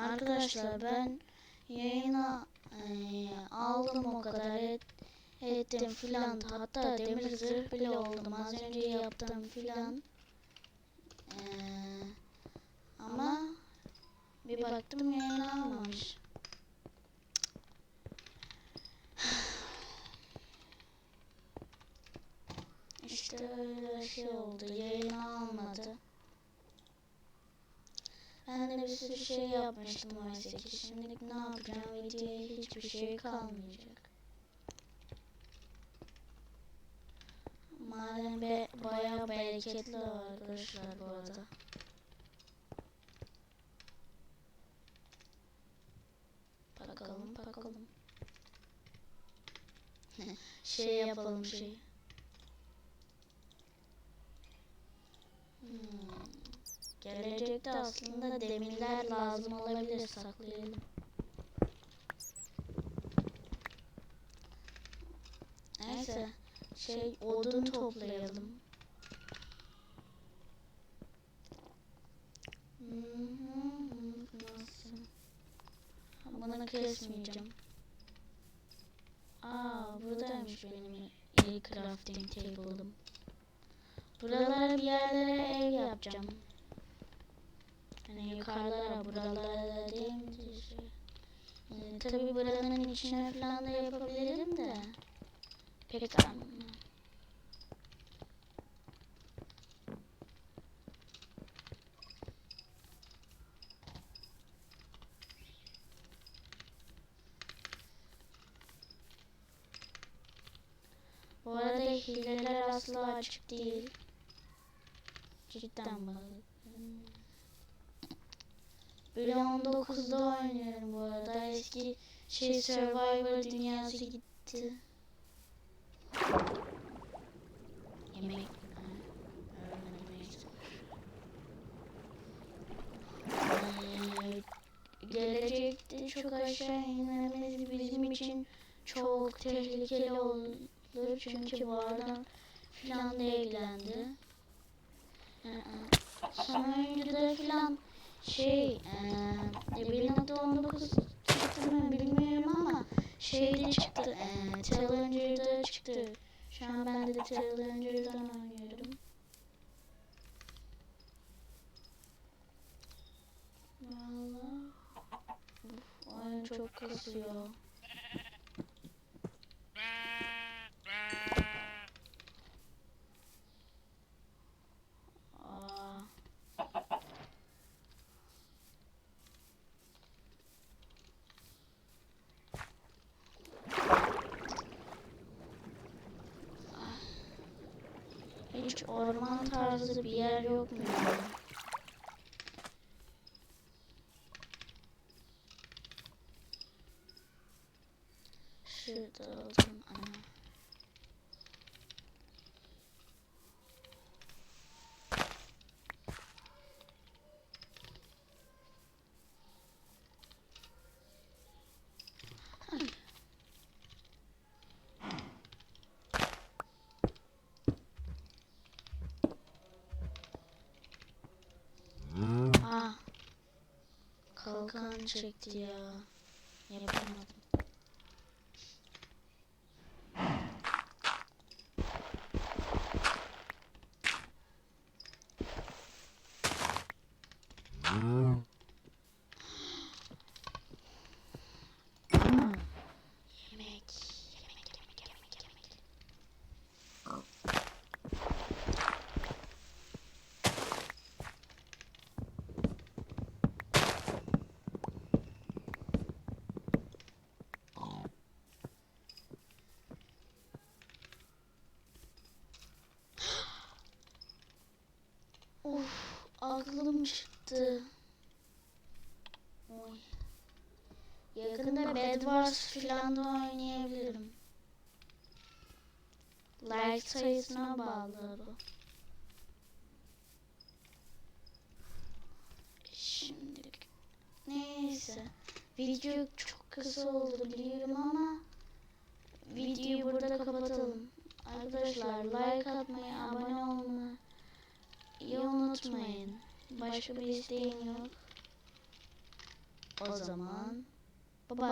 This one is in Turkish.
Arkadaşlar ben yayına e, aldım o kadar et, ettim filan hatta demir zırh bile oldum az önce yaptım filan. E, ama bir baktım yayın almamış. Ben de bir sürü şey yapmıştım oysa ki. Şimdi ne yapacağım? Videoya hiçbir şey kalmayacak. Madem be bayağı bereketli arkadaşlar bu arada. Bakalım bakalım. şey yapalım şey. Hmm. Gelecekte aslında demirler lazım olabilir saklayalım. Neyse şey odun toplayalım. Bunu kesmeyeceğim. Aa buradaymış benim ilk crafting table'ım. Buralara bir yerlere ev yapacağım. Hani yukarılara buralara değil mi? Şey. Ee, tabii buranın içine falan da yapabilirim de. Pek anlamam. Bu arada hileler asla açık değil. Cidden bak. Böyle 19'da oynuyorum bu arada. Eski şey Survivor dünyası gitti. Yemek. Ee, Gelecekte çok aşağı inmemiz bizim için çok tehlikeli olur. Çünkü bu adam filan da eklendi. Ee, Son oyuncuda filan şey eee 1.19 çıktı mı bilmiyorum ama şeyde çıktı eee Challenger'da çıktı. Şu an ben de Challenger'dan oynuyorum. Vallahi Uf, oyun çok kasıyor. Hiç orman tarzı bir yer yok mu? Şurada olsun ana. Kalkan çekti ya. Yemek, çıktı. Oy. Yakında Bed Wars filan da oynayabilirim. Like sayısına bağlı bu. Şimdi neyse. Video çok kısa oldu biliyorum ama videoyu burada kapatalım. Arkadaşlar like atmayı, abone olmayı iyi unutmayın. Başka bir isteğim yok. O zaman bye bye.